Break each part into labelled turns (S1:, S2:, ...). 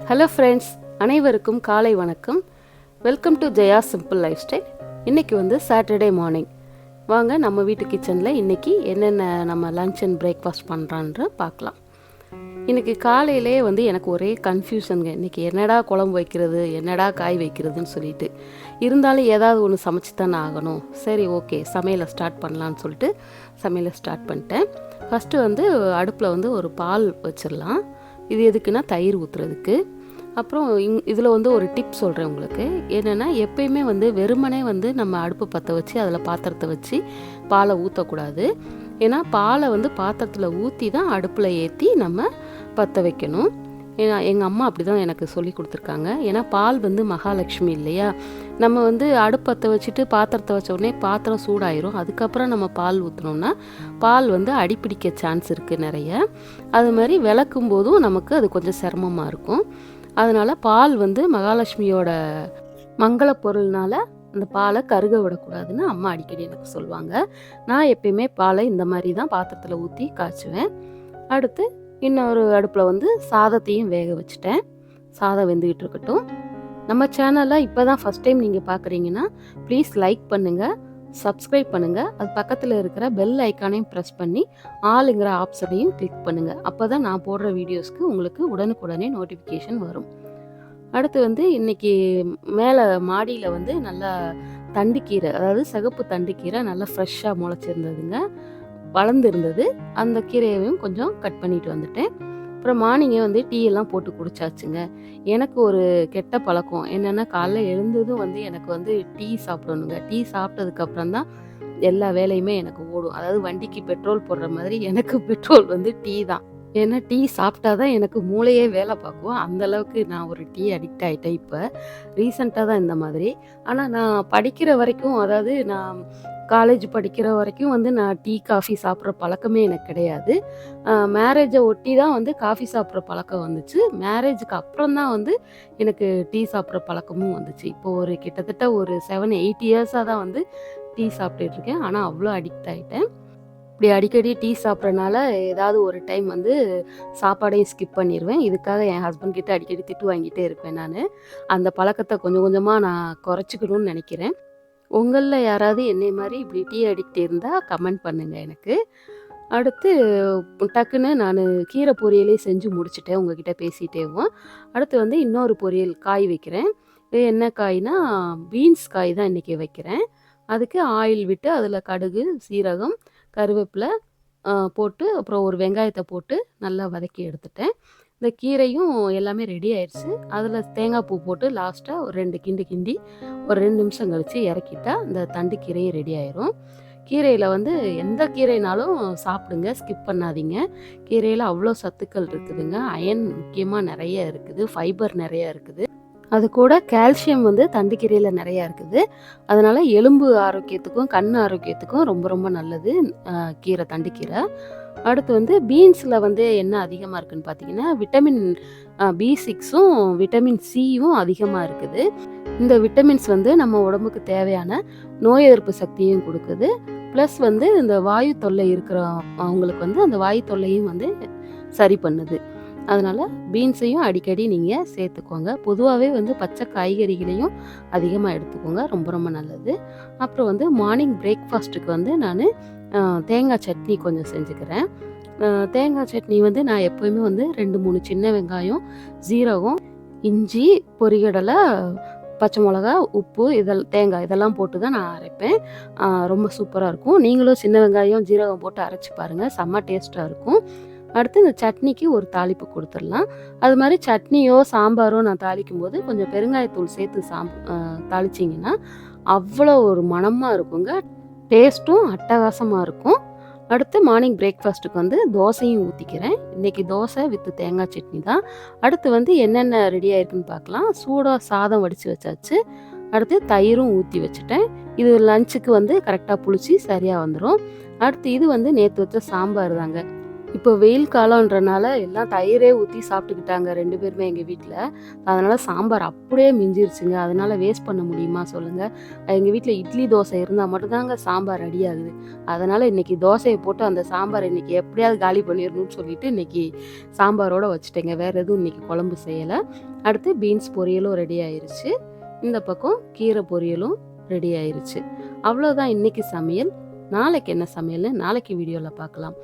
S1: Hello friends அனைவருக்கும் காலை வணக்கம். Welcome to Jaya simple life style இன்றைக்கி வந்து சாட்டர்டே மார்னிங் வாங்க நம்ம வீட்டு கிச்சனில் இன்றைக்கி என்னென்ன நம்ம லஞ்ச் அண்ட் பிரேக்ஃபாஸ்ட் பண்ணுறான்ற பார்க்கலாம். இன்றைக்கி காலையிலே வந்து எனக்கு ஒரே கன்ஃபியூஷனுங்க இன்றைக்கி என்னடா குழம்பு வைக்கிறது என்னடா காய் வைக்கிறதுன்னு சொல்லிட்டு. இருந்தாலும் ஏதாவது ஒன்று சமைச்சு தானே ஆகணும். சரி ஓகே சமையலை ஸ்டார்ட் பண்ணலான்னு சொல்லிட்டு சமையலை ஸ்டார்ட் பண்ணிட்டேன். ஃபஸ்ட்டு வந்து அடுப்பில் வந்து ஒரு பால் வச்சிடலாம். இது எதுக்குன்னா தயிர் ஊற்றுறதுக்கு அப்புறம் இங் இதில் வந்து ஒரு டிப் சொல்கிறேன் உங்களுக்கு. என்னென்னா எப்பயுமே வந்து வெறுமனே வந்து நம்ம அடுப்பு பற்ற வச்சு அதில் பாத்திரத்தை வச்சு பாலை ஊற்றக்கூடாது ஏன்னா பாலை வந்து பாத்திரத்தில் ஊற்றி தான் அடுப்பில் ஏற்றி நம்ம பற்ற வைக்கணும். ஏன்னா எங்கள் அம்மா அப்படி தான் எனக்கு சொல்லி கொடுத்துருக்காங்க. ஏன்னா பால் வந்து மகாலட்சுமி இல்லையா? நம்ம வந்து அடுப்பத்தை வச்சுட்டு பாத்திரத்தை வச்ச உடனே பாத்திரம் சூடாயிரும். அதுக்கப்புறம் நம்ம பால் ஊற்றினோம்னா பால் வந்து அடிப்பிடிக்க சான்ஸ் இருக்குது நிறைய. அது மாதிரி விளக்கும் போதும் நமக்கு அது கொஞ்சம் சிரமமாக இருக்கும். அதனால் பால் வந்து மகாலட்சுமியோட மங்கள பொருள்னால அந்த பாலை கருக விடக்கூடாதுன்னு அம்மா அடிக்கடி எனக்கு சொல்லுவாங்க. நான் எப்பயுமே பாலை இந்த மாதிரி தான் பாத்திரத்தில் ஊற்றி காய்ச்சுவேன். அடுத்து இன்னொரு அடுப்பில் வந்து சாதத்தையும் வேக வச்சுட்டேன். சாதம் வெந்துக்கிட்டு இருக்கட்டும். நம்ம சேனலில் இப்போ தான் ஃபஸ்ட் டைம் நீங்கள் பார்க்குறீங்கன்னா ப்ளீஸ் லைக் பண்ணுங்கள் சப்ஸ்கிரைப் பண்ணுங்கள் அது பக்கத்தில் இருக்கிற பெல் ஐக்கானையும் ப்ரெஸ் பண்ணி ஆளுங்கிற ஆப்ஷனையும் கிளிக் பண்ணுங்கள் அப்போ தான் நான் போடுற வீடியோஸ்க்கு உங்களுக்கு உடனுக்குடனே நோட்டிஃபிகேஷன் வரும். அடுத்து வந்து இன்றைக்கி மேலே மாடியில் வந்து நல்லா தண்டுக்கீரை அதாவது சிகப்பு தண்டுக்கீரை நல்லா ஃப்ரெஷ்ஷாக முளைச்சிருந்ததுங்க. வளர்ந்துருந்தது. அந்த கீரையையும் கொஞ்சம் கட் பண்ணிட்டு வந்துட்டேன். அப்புறம் மார்னிங்கே வந்து டீ எல்லாம் போட்டு குடிச்சாச்சுங்க. எனக்கு ஒரு கெட்ட பழக்கம். என்னென்னா காலைல எழுந்ததும் வந்து எனக்கு வந்து டீ சாப்பிடணுங்க. டீ சாப்பிட்டதுக்கப்புறம் தான் எல்லா வேலையுமே எனக்கு ஓடும். அதாவது வண்டிக்கு பெட்ரோல் போடுற மாதிரி எனக்கு பெட்ரோல் வந்து டீ தான். ஏன்னா டீ சாப்பிட்டா தான் எனக்கு மூளையே வேலை பார்க்கும். அந்த அளவுக்கு நான் ஒரு டீ அடிக்ட் ஆகிட்டேன் இப்போ. ரீசண்டாக தான் இந்த மாதிரி. ஆனால் நான் படிக்கிற வரைக்கும் அதாவது நான் காலேஜ் படிக்கிற வரைக்கும் வந்து நான் டீ காஃபி சாப்பிட்ற பழக்கமே எனக்கு கிடையாது. மேரேஜை ஒட்டி தான் வந்து காஃபி சாப்பிட்ற பழக்கம் வந்துச்சு. மேரேஜுக்கு அப்புறம் தான் வந்து எனக்கு டீ சாப்பிட்ற பழக்கமும் வந்துச்சு. இப்போ ஒரு கிட்டத்தட்ட ஒரு செவன் எயிட் இயர்ஸாக தான் வந்து டீ சாப்பிட்டுட்டு இருக்கேன். ஆனால் அவ்வளோ அடிக்ட் ஆகிட்டேன் இப்படி அடிக்கடி டீ சாப்பிட்றனால ஏதாவது ஒரு டைம் வந்து சாப்பாடையும் ஸ்கிப் பண்ணிடுவேன் இதுக்காக என் ஹஸ்பண்ட் கிட்ட அடிக்கடி திட்டு வாங்கிட்டே இருப்பேன் நான். அந்த பழக்கத்தை கொஞ்சம் கொஞ்சமாக நான் குறைச்சிக்கணும்னு நினைக்கிறேன். உங்களில் யாராவது என்னை மாதிரி இப்படி டீ அடிக்ட் இருந்தால் கமெண்ட் பண்ணுங்கள் எனக்கு. அடுத்து டக்குன்னு நான் கீரை பொரியலே செஞ்சு முடிச்சுட்டேன். உங்ககிட்ட பேசிட்டேவும் அடுத்து வந்து இன்னொரு பொரியல் காய் வைக்கிறேன். இது என்ன காய்னா பீன்ஸ் காய் தான் இன்றைக்கி வைக்கிறேன். அதுக்கு ஆயில் விட்டு அதில் கடுகு சீரகம் கருவேப்பிலை போட்டு அப்புறம் ஒரு வெங்காயத்தை போட்டு நல்லா வதக்கி எடுத்துட்டேன். இந்த கீரையும் எல்லாமே ரெடி ஆயிடுச்சு. அதில் தேங்காய் பூ போட்டு லாஸ்ட்டாக ஒரு ரெண்டு கிண்டி கிண்டி ஒரு ரெண்டு நிமிஷம் கழித்து இறக்கிட்டா இந்த தண்டு கீரையும் ரெடி ஆயிரும். கீரையில் வந்து எந்த கீரைனாலும் சாப்பிடுங்க ஸ்கிப் பண்ணாதீங்க. கீரையில் அவ்வளோ சத்துக்கள் இருக்குதுங்க. அயன் முக்கியமாக நிறைய இருக்குது. ஃபைபர் நிறைய இருக்குது. அது கூட கால்சியம் வந்து தண்டுக்கீரையில் நிறையா இருக்குது. அதனால் எலும்பு ஆரோக்கியத்துக்கும் கண் ஆரோக்கியத்துக்கும் ரொம்ப ரொம்ப நல்லது கீரை தண்டுக்கீரை. அடுத்து வந்து பீன்ஸில் வந்து என்ன அதிகமாக இருக்குதுன்னு பார்த்தீங்கன்னா விட்டமின் பி சிக்ஸும் விட்டமின் சியும் அதிகமாக இருக்குது. இந்த விட்டமின்ஸ் வந்து நம்ம உடம்புக்கு தேவையான நோய் எதிர்ப்பு சக்தியும் கொடுக்குது. ப்ளஸ் வந்து இந்த வாயு தொல்லை இருக்கிற அவங்களுக்கு வந்து அந்த வாயு தொல்லையும் வந்து சரி பண்ணுது. அதனால் பீன்ஸையும் அடிக்கடி நீங்கள் சேர்த்துக்கோங்க. பொதுவாகவே வந்து பச்சை காய்கறிகளையும் அதிகமாக எடுத்துக்கோங்க. ரொம்ப ரொம்ப நல்லது. அப்புறம் வந்து மார்னிங் பிரேக்ஃபாஸ்ட்டுக்கு வந்து நான் தேங்காய் சட்னி கொஞ்சம் செஞ்சுக்கிறேன். தேங்காய் சட்னி வந்து நான் எப்போயுமே வந்து ரெண்டு மூணு சின்ன வெங்காயம் ஜீரகம் இஞ்சி பொரிகடலை பச்சை மிளகா உப்பு இதெல் தேங்காய் இதெல்லாம் போட்டு தான் நான் அரைப்பேன். ரொம்ப சூப்பராக இருக்கும். நீங்களும் சின்ன வெங்காயம் ஜீரகம் போட்டு அரைச்சி பாருங்கள் செம்ம டேஸ்ட்டாக இருக்கும். அடுத்து இந்த சட்னிக்கு ஒரு தாளிப்பு கொடுத்துடலாம். அது மாதிரி சட்னியோ சாம்பாரோ நான் தாளிக்கும் போது கொஞ்சம் பெருங்காயத்தூள் சேர்த்து சாம் தாளிச்சிங்கன்னா அவ்வளோ ஒரு மணமாக இருக்குங்க. டேஸ்ட்டும் அட்டகாசமாக இருக்கும். அடுத்து மார்னிங் பிரேக்ஃபாஸ்ட்டுக்கு வந்து தோசையும் ஊற்றிக்கிறேன் இன்றைக்கி தோசை வித்து தேங்காய் சட்னி தான். அடுத்து வந்து என்னென்ன ரெடி ஆயிருக்குன்னு பார்க்கலாம். சூடாக சாதம் வடித்து வச்சாச்சு. அடுத்து தயிரும் ஊற்றி வச்சுட்டேன். இது லஞ்சுக்கு வந்து கரெக்டாக புளிச்சு சரியாக வந்துடும் அடுத்து இது வந்து நேற்று வச்ச சாம்பார் தாங்க. இப்போ வெயில் காலம்ன்றனால எல்லாம் தயிரே ஊற்றி சாப்பிட்டுக்கிட்டாங்க ரெண்டு பேருமே எங்கள் வீட்டில் அதனால் சாம்பார் அப்படியே மிஞ்சிருச்சுங்க. அதனால் வேஸ்ட் பண்ண முடியுமா சொல்லுங்கள் எங்கள் வீட்டில் இட்லி தோசை இருந்தால் மட்டும்தாங்க சாம்பார் ரெடி ஆகுது. அதனால் இன்றைக்கி தோசையை போட்டு அந்த சாம்பார் இன்றைக்கி எப்படியாவது காலி பண்ணிடணும்னு சொல்லிட்டு இன்றைக்கி சாம்பாரோடு வச்சுட்டேங்க. வேறு எதுவும் இன்றைக்கி குழம்பு செய்யலை. அடுத்து பீன்ஸ் பொரியலும் ரெடி ஆயிடுச்சு இந்த பக்கம் கீரை பொரியலும் ரெடி ஆயிடுச்சு அவ்வளோதான் இன்றைக்கி சமையல். நாளைக்கு என்ன சமையல்னு நாளைக்கு வீடியோவில் பார்க்கலாம்.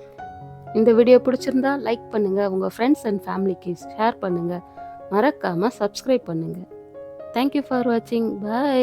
S1: இந்த வீடியோ பிடிச்சிருந்தா லைக் பண்ணுங்கள் உங்கள் ஃப்ரெண்ட்ஸ் அண்ட் ஃபேமிலிக்கு ஷேர் பண்ணுங்கள் மறக்காமல் சப்ஸ்கிரைப் பண்ணுங்கள் தேங்க்யூ ஃபார் வாட்சிங் பை